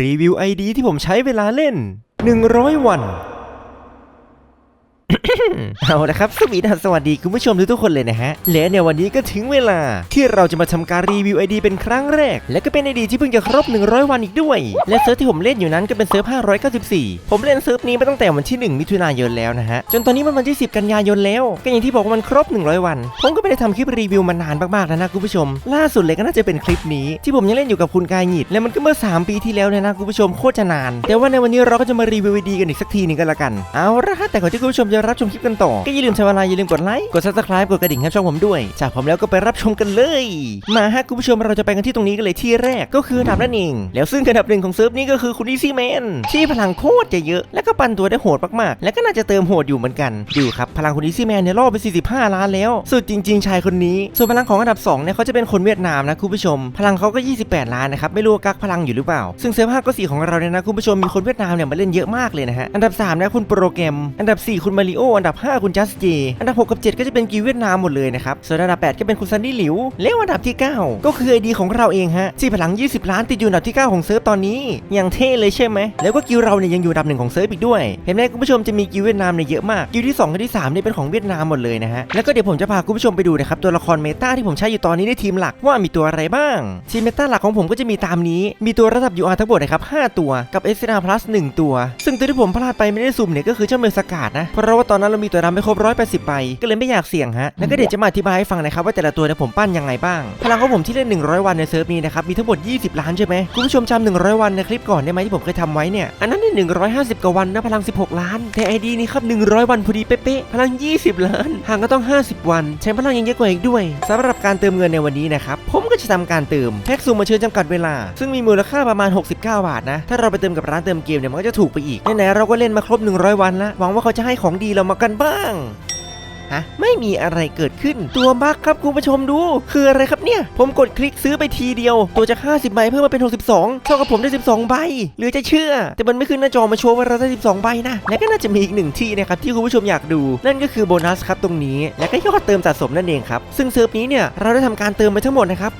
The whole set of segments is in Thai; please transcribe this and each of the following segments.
รีวิวไอดีที่ผมใช้เวลาเล่น 100 วัน เอาละครับสวีดัสสวัสดีคุณผู้ชมทุกๆคนเลยนะฮะ และในวันนี้ก็ถึงเวลาที่เราจะมาทำการรีวิวไอดีเป็นครั้งแรก และก็เป็นไอดีที่เพิ่งจะครบ 100 วันอีกด้วย และเซิร์ฟที่ผมเล่นอยู่นั้นก็เป็นเซิร์ฟ 594 ผมเล่นเซิร์ฟนี้มาตั้งแต่วันที่ 1 มิถุนายนแล้วนะฮะ จนตอนนี้มันวันที่ 10 กันยายนแล้ว ก็อย่างที่บอกว่ามันครบ 100 วัน ผมก็ไม่ได้ทำคลิปรีวิวมานานมากๆแล้วนะคุณผู้ชม ล่าสุดเลยก็น่าจะเป็นคลิปนี้ที่ผมยังเล่นอยู่กับคุณกายหยิดและมันก็เมื่อ 3 ปีที่แล้วเนี่ยนะคุณผู้ชมโคตรจะนาน แต่ว่าในวันนี้เราก็จะมารีวิวไอดีกันอีกสักทีนึงกันละกัน เอาละฮะแต่ก่อนที่คุณผู้ชมจะรับชมคลิปกันต่อ ก็อย่าลืมใช้เวลาอย่าลืมกดไลค์ กด subscribe กดกระดิ่งให้ช่องผมด้วย จากผมแล้วก็ไปรับชมกันเลย มาฮะคุณผู้ชมเราจะไปกันที่ตรงนี้กันเลยที่แรกก็คืออันดับนั่นเอง แล้วซึ่งอันดับหนึ่งของเซิร์ฟนี้ก็คือคุณอีซี่แมนที่พลังโคตรจะเยอะ และก็ปั่นตัวได้โหดมากๆ และก็น่าจะเติมโหดอยู่เหมือนกันดูครับพลังคุณอีซี่แมนเนี่ยล่อไป 45 ล้านแล้ว สุดจริง ๆ ชายคนนี้ ส่วนพลังของอันดับ2เนี่ยเขาจะเป็นคนเวียดนามนะคุณผู้ชม พลังเขาก็ 28 ล้านนะครับไม่รู้กักพลังอยู่หรือเปล่า ซึ่งเซิร์ฟ5ก็4ของเราเนี่ยนะคุณผู้ชมมีคนเวียดนามเนี่ยมาเล่นเยอะมากเลยนะฮะอันดับ3นะคุณโปรแกรมอันดับ 4 คุณมาริโออันดับ 5 คุณจัสเจอันดับ 6 กับ 7 ก็จะเป็นกีเวียดนามหมดเลยนะครับส่วนอันดับ 8 ก็เป็นคุณซันนี่หลิวแล้วอันดับที่ 9 ก็คือไอดีของเราเองฮะที่พลัง 20 ล้านติดอยู่อันดับที่ 9 ของเซิร์ฟตอนนี้อย่างเท่เลยใช่ไหมแล้วก็กิวเราเนี่ยยังอยู่อันดับหนึ่งของเซิร์ฟอีกด้วย เห็นไหมคุณผู้ชมจะมีกิวเวียดนามเนี่ยเยอะมากกิวที่2กับที่3เนี่ยเป็นของเวียดนามหมดเลยนะฮะแล้วก็เดี๋ยวผมจะพาคุณผู้ชมไปดูนะครับตัวละครเมตาที่ผมใช้อยู่ตอนนี้ในทีมหลักว่ามีตัวอะไรบ้างทีมเมตาหลักของผมก็จะมีตามนี้ มีตัวระดับ UR ทั้งหมดนะครับ5ตัวกับ SR Plus 1 ตัว ซึ่งตัวที่ผมพลาดไปไม่ได้สุ่มเนี่ยก็คือเจ้าเมลสกาดนะเพราะว่าตอนนั้นเรามีตัวดำไม่ครบ180ใบก็เลยไม่อยากเสี่ยงฮะแล้วก็เดี๋ยวจะมาอธิบายให้ฟังนะครับว่าแต่ละตัวเนี่ยผมปั้นยังไงบ้าง พลังของผมที่เล่น100 วันในเซิร์ฟนี้นะครับมีทั้งหมด 20 ล้านใช่ไหมคุณผู้ชมจำ100 วันในคลิปก่อนได้ไหมที่ผมเคยทำไว้เนี่ยอันนั้นเนี่ย150กว่าวันนะพลัง 16 ล้านแต่ไอดีนี้ครับ100 วันพอดีเป๊ะๆพลัง 20 ล้านห่างก็ต้อง 50 วัน ใช้พลังยังเยอะกว่าอีกด้วยสำหรับการเติมเงินในวันนี้นะครับผมก็จะทำการเติมแพ็กซูมมาเชิญจำกัดเวลา ซึ่งมีมูลค่าประมาณ 69 บาทนะถ้าเราไปเติมกับร้านเติมเกมเนี่ยมันก็จะถูกไปอีกไหนๆเราก็เล่นมาครบ 100 วันแล้วหวังว่าเขาจะให้ของดีเรามากันบ้าง ฮะไม่มีอะไรเกิดขึ้น ตัวบั๊กครับคุณผู้ชมดู คืออะไรครับเนี่ย ผมกดคลิกซื้อไปทีเดียว ตัวจาก 50 ใบเพิ่มมาเป็น 62 เท่ากับผมได้ 12 ใบเหลือจะเชื่อ แต่มันไม่ขึ้นหน้าจอมาโชว์ว่าเราได้ 12 ใบนะ และก็น่าจะมีอีกหนึ่งที่นะครับที่คุณผู้ชมอยากดู นั่นก็คือโบนัสครับตรงนี้ และก็ยอดเติมสะสมนั่นเองครับ ซึ่งเซิร์ฟนี้เนี่ยเราได้ทำการเติมไปทั้งหมดนะครับ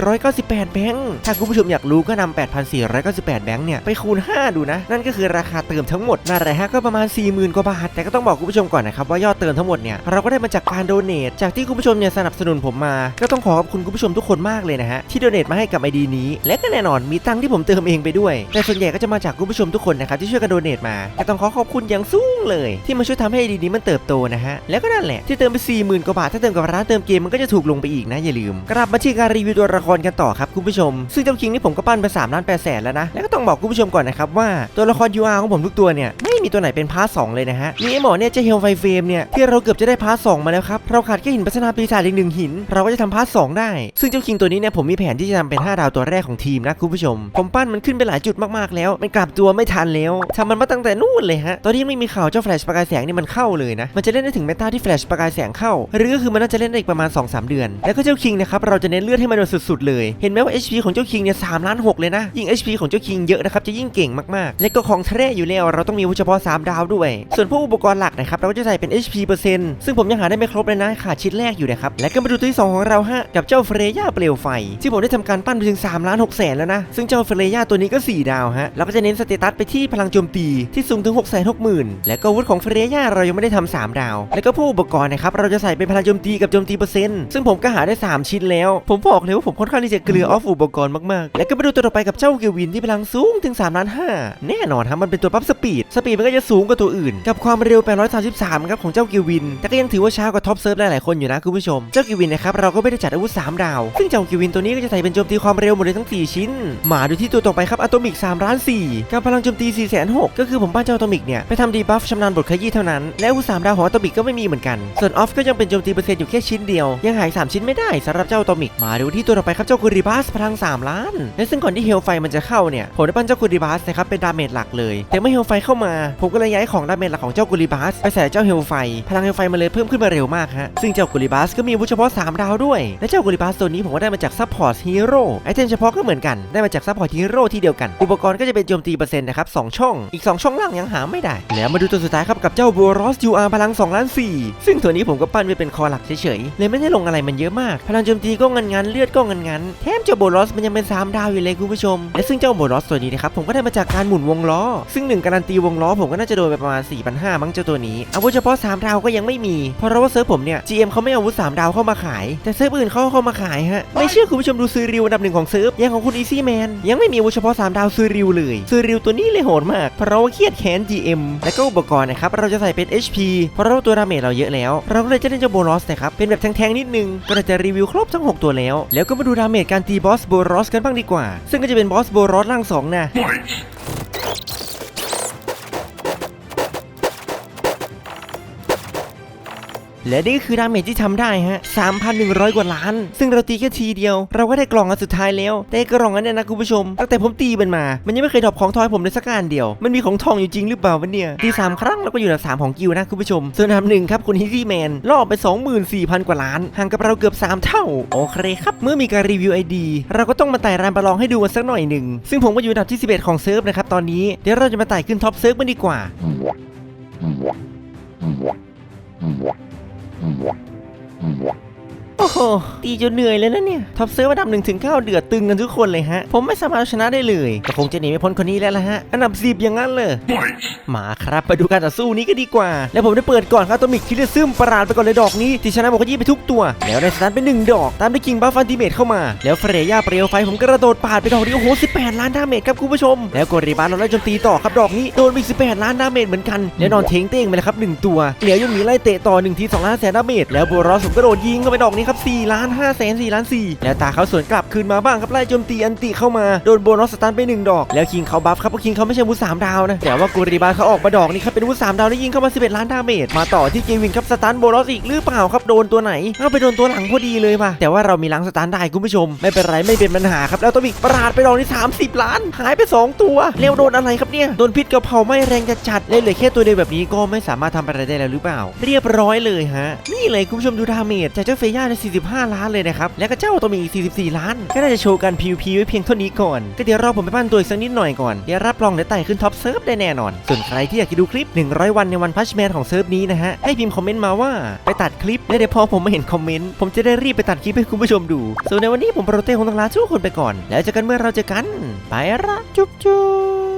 8,498 แบงค์ ถ้าคุณผู้ชมอยากรู้ก็นำ8,498 แบงค์เนี่ยไปคูณ 5 ดูนะ นั่นก็คือราคาเติมทั้งหมดนั่นแหละฮะก็ประมาณ 40,000กว่าบาทแต่ก็ต้องบอกคุณผู้ชมก่อนนะครับว่ายอดเติมทั้งหมดเนี่ยเราก็ได้มาจากการโดเนทจากที่คุณผู้ชมเนี่ยสนับสนุนผมมา ก็ต้องขอขอบคุณคุณผู้ชมทุกคนมากเลยนะฮะที่โดเนทมาให้กับไอดีนี้ และก็แน่นอนมีตังค์ที่ผมเติมเองไปด้วย แต่ส่วนใหญ่ก็จะมาจากคุณผู้ชมทุกคนนะครับที่ช่วยกันโดเนทมาก็ต้องขอขอบคุณอย่างสูงเลย ที่มาช่วยทำให้ไอดีนี้มันเติบโตนะฮะแล้วก็นั่นแหละที่เติมไป 40,000กว่าบาทถ้าเติมกับร้านเติมเกมมันก็จะถูกลงไปอีกนะอย่าลืมกลับมาที่การรีวิวตัวละครกันต่อครับคุณผู้ชม ซึ่งเจ้าคิงนี่ผมก็ปั้นไป3ล้าน8แสนแล้วนะแล้วก็ต้องบอกคุณผู้ชมก่อนนะครับว่าตัวละคร UR ของผมทุกตัวเนี่ยไม่มีตัวไหนเป็นพาร์ท2เลยนะฮะมีไอหมอเนี่ยจะเฮลไฟเฟรมเนี่ยที่เราเกือบจะได้พาร์ท2มาแล้วครับเราขาดแค่หินพัฒนาปีศาจอีกหนึ่งหิน เราก็จะทำพาร์ทสได้ ซึ่งเจ้าคิงตัวนี้เนี่ยผมมีแผนที่จะทำเป็น 5 ดาวตัวแรกของทีมนะคุณผู้ชม ผมปั้นมันขึ้นไปหลายจุดมากๆแล้ว มันกลับตัวไม่ทันแล้วทำมันมาตั้งแต่นู่นเลยฮะตอนนี้ไม่มีข่าวเจ้าแฟลชประกายแสงนี่มันเข้าเลยนะมันจะเล่นได้ถึงเมตาที่แฟลชประกายแสงเข้า หรือก็คือมันน่าจะเล่นได้อีกประมาณ 2-3 เดือน แล้วก็เจ้าคิงนะครับเราจะเน้นเลือดให้มันสุดๆเลยเห็นไหมว่า HP ของเจ้าคิงเนี่ยสามล้านหกเลยนะยิ่ง HP ของเจ้าคิงเยอะนะครับจะยิ่งเก่งมากๆ และก็ของแท้อยู่แล้วเราต้องมีเฉพาะ3ดาวด้วย ส่วนพวกอุปกรณ์หลักนะครับเราก็จะใส่เป็น HP เปอร์เซ็นต์ซึ่งผมยังหาได้ไม่ครบเลยนะขาดชิ้นแรกอยู่นะครับ และก็มาดูตัวที่สองของเราฮะกับเจ้าเฟรย่าเปลวไฟ ที่ผมได้ทำการปั้นไปถึง3ล้าน6แสนแล้วนะ ซึ่งเจ้าเฟรย่าตัวนี้ก็ 4 ดาวฮะเราก็จะเน้นสเตตัสไปที่พลังโจมตีที่สูงถึง6 6 0 0 0 0และก็อาวุธของเฟรย่าเรายังไม่ได้ทำ3ดาว แล้วก็พวกอุปกรณ์นะครับเราจะใส่เป็นพลังโจมตีกับโจมตีเปอร์เซ็นต์ซึ่งผมก็หาได้ 3 ชิ้นแล้ว ผมบอกเลยว่าผมค่อนข้างที่จะเกลือออฟอุปกรณ์มากๆ แล้วก็มาดูตัวต่อไปกับเจ้าเกวินที่พลังสูงถึง3ล้าน5แน่นอนฮะมันเป็นตัวปั๊บสปีดสปีดมันก็จะสูงกว่าตัวอื่น กับความเร็ว833ครับของเจ้าเกวินแต่ก็ยังถือว่าช้ากว่าท็อปเซิร์ฟหลายๆคนอยู่นะคุณผู้ชม เจ้าเกวินนะครับเราก็ไม่ได้จัดอาวุธ 3 ดาว ซึ่งเจ้าเกวินตัวนี้ก็จะใส่เป็นโจมตีความเร็วหมดเลยทั้ง 4 ชิ้น มาดูที่ตัวต่อไปครับอะโตมิก3ล้าน4กับพลังโจมตี4 6 0 0ก็คือผมปั้นเจ้าอะโตมิกเนี่ยไปทำดีบัฟชำนาญบทขยี้เท่านั้น และอาวุธ3ดาวของอะโตมิกก็ไม่มีเหมือนกัน ส่วนออฟก็ยังเป็นโจมตีเปอร์เซ็นต์อยู่แค่ชิ้นเดียว ยังหาย 3 ชิ้นไม่ได้สำหรับเจ้าอะโตมิก มาดูที่ตัวต่อไปครับเจ้าคูริบัสพลัง 3 ล้าน และซึ่งก่อนที่เฮลไฟมันจะเข้าเนี่ยผมได้ปั้นเจ้าคูริบัสนะครับเป็นดาเมจหลักเลย แต่เมื่อเฮลไฟเข้ามา ผมก็เลยย้ายของดาเมจหลักของเจ้าคูริบัสไปใส่เจ้าเฮลไฟพลังเฮลไฟมาเลยเพิ่มขึ้นมาเร็วมากฮะ ซึ่งเจ้ากุลิบัสก็มีวุธเฉพาะ 3 ดาวด้วย และเจ้ากุลิบัสตัวนี้ผมก็ได้มาจากซัพพอร์ตฮีโร่ไอเทมเฉพาะก็เหมือนกัน ได้มาจากซัพพอร์ตฮีโร่ที่เดียวกัน อุปกรณ์ก็จะเป็นโจมตีเปอร์เซ็นต์นะครับสองช่อง อีก 2 ช่องล่างยังหาไม่ได้ แล้วมาดูตัวสุดท้ายครับกับเจ้าบัวรอสยูอาร์พลัง2ล้าน4ซึ่งตัวนี้ผมก็ปั้นไว้เป็นคอหลักเฉยๆ เลยไม่ได้ลงอะไรมันเยอะมาก พลังโจมตีก็งันงันเลือดก็งันงันแถมเจ้าโบรอสมันยังเป็น3ดาวอยู่เลยคุณผู้ชม และซึ่งเจ้าโบรอสตัวนี้นะครับผมก็ได้มาจากการหมุนวงล้อ ซึ่งหนึ่งการันตีวงล้อผมก็น่าจะโดนไปประมาณ4,500มั้งเจ้าตัวนี้อาวุธเฉพาะ3ดาวก็ยังไม่มีเพราะเราว่าเซิร์ฟผมเนี่ย GM เขาไม่เอาอาวุธ3ดาวเข้ามาขาย แต่เซิร์ฟอื่นเขาเข้ามาขายฮะ ไม่เชื่อคุณผู้ชมดูซื้อริวอันดับหนึ่งของเซิร์ฟอยังของคุณ Easy Man ยังไม่มีอาวุธเฉพาะ3ดาวซื้อริวเลยซื้อริวตัวนี้เลยโหดมาก เพราะว่าเครียดแค้น GM และก็อุปกรณ์นะครับเราจะใส่เป็น HP เพราะเราตัวดาเมจเราเยอะแล้ว เราก็เลยจะเล่นเจ้าโบรอสนะครับเป็นแบบแทงๆนิดนึงก็จะรีวิวครบทั้ง 6 ตัวแล้ว แล้วก็มาดูดาเมจการตีบอสโบรอสกันบ้างดีกว่า ซึ่งก็จะเป็นบอสโบรอสร่างสองนะ และนี่ก็คือดาเมจที่ทำได้ฮะ 3,100 กว่าล้าน ซึ่งเราตีแค่ทีเดียว เราก็ได้กล่องอันสุดท้ายแล้ว แต่กล่องอันเนี้ยนะคุณผู้ชม ตั้งแต่ผมตีมันมา มันยังไม่เคยดรอปของทอยผมเลยสักการเดียว มันมีของทองอยู่จริงหรือเปล่าวะเนี่ย ตี3ครั้งแล้วก็อยู่อันดับ3ของกิวนะคุณผู้ชม ส่วนอันดับหนึ่งครับคุณฮิซี่แมนล่อไป 24,000 กว่าล้าน ห่างกับเราเกือบ 3 เท่า โอเคครับ เมื่อมีการรีวิวไอดีเราก็ต้องมาไต่รานประลองให้ดูกันสักหน่อยหนึ่ง ซึ่งผมก็อยู่อันดับที่ 11 ของเซิร์ฟนะครับตอนนี้ เดี๋ยวเราจะมาไต่ขึ้นท็อปเซิร์ฟกันดีกว่า What? What? โอ้โห ตีจนเหนื่อยเลยนะเนี่ย ท็อปเซิร์ฟอันดับหนึ่งถึงเก้าเดือดตึงกันทุกคนเลยฮะ ผมไม่สามารถชนะได้เลยก็คงจะหนีไม่พ้นคนนี้แล้วละฮะ อันดับสิบอย่างนั้นเลยมาครับไปดูการต่อสู้นี้ก็ดีกว่า แล้วผมได้เปิดก่อนครับตัวมิกคิลเลซึมประหลาดไปก่อนเลยดอกนี้ที่ชนะบอกว่ายี่ไปทุกตัว แล้วในสตาร์ทเป็นหนึ่งดอก ตามด้วยคิงบัฟฟันติเมตเข้ามา แล้วเฟรย่าเปรียวไฟผมกระโดดปาดไปดอกนี้โอ้โห18 ล้านดาเมจครับคุณผู้ชม แล้วโกริบาเราไล่จมตีต่อครับดอกนี้โดนไปอีก18 ล้านดาเมจเหมือนกันแล้วนอนเทงเต้งไปเลยครับหนึ่งตัวเหลียวยังมีไล่เตะต่อหนึ่งที2ล้านแสนดาเมจแล้วบัวรอสผมกระโดดยิงเข้าไปดอกนี้ครับ4ล้าน5แสน4ล้าน4แล้วตาเขาสวนกลับคืนมาบ้างครับไล่โจมตีอันติเข้ามาโดนโบนอสตันไปหนึ่งดอก แล้วคิงเขาบัฟครับเพราะคิงเขาไม่ใช่วุธสามดาวนะแต่ว่ากูริบาเขาออกมาดอกนี้ครับเป็นวุธสามดาวแล้ยิงเข้ามา 11 ล้านดาเมจมาต่อที่เกวินครับสตันโบนอสอีกหรือเปล่าครับโดนตัวไหนเอาไปโดนตัวหลังพอดีเลยว่ะแต่ว่าเรามีล้างสตันได้คุณผู้ชม ไม่เป็นไรไม่เป็นปัญหาครับแล้วตัวบิกประหลาดไปดอกนี้30 ล้าน หายไป 2 ตัวเร็วโดนอะไรครับเนี่ยโดนพิษกระเพราไม่แรงจะจัดเลยเหลือแค่ตัวเดียวแบบนี้ก็ไม่สามารถทำอะไรได้แล้วหรือเปล่า เรียบร้อยเลยฮะนี่เลยคุณผู้ชมดูดาเมจจากเจ้าเฟย่าใน45 ล้านเลยนะครับ แล้วก็เจ้าตัวมีอีก 44 ล้าน ก็น่าจะโชว์การ PVP ไว้เพียงเท่านี้ก่อน ก็เดี๋ยวรอผมไปปั้นตัวอีกสักนิดหน่อยก่อน เดี๋ยวรับรองเดี๋ยวไต่ขึ้นท็อปเซิร์ฟได้แน่นอน ส่วนใครที่อยากจะดูคลิป 100 วันในวันพัชแมนของเซิร์ฟนี้นะฮะ ให้พิมพ์คอมเมนต์มาว่าไปตัดคลิป และเดี๋ยวพอผมมาเห็นคอมเมนต์ ผมจะได้รีบไปตัดคลิปให้คุณผู้ชมดู ส่วนในวันนี้ผมโปรเต้คงต้องลาทุกคนไปก่อน แล้วเจอกันเมื่อเราเจอกัน ไปละจุ๊บจุ๊บ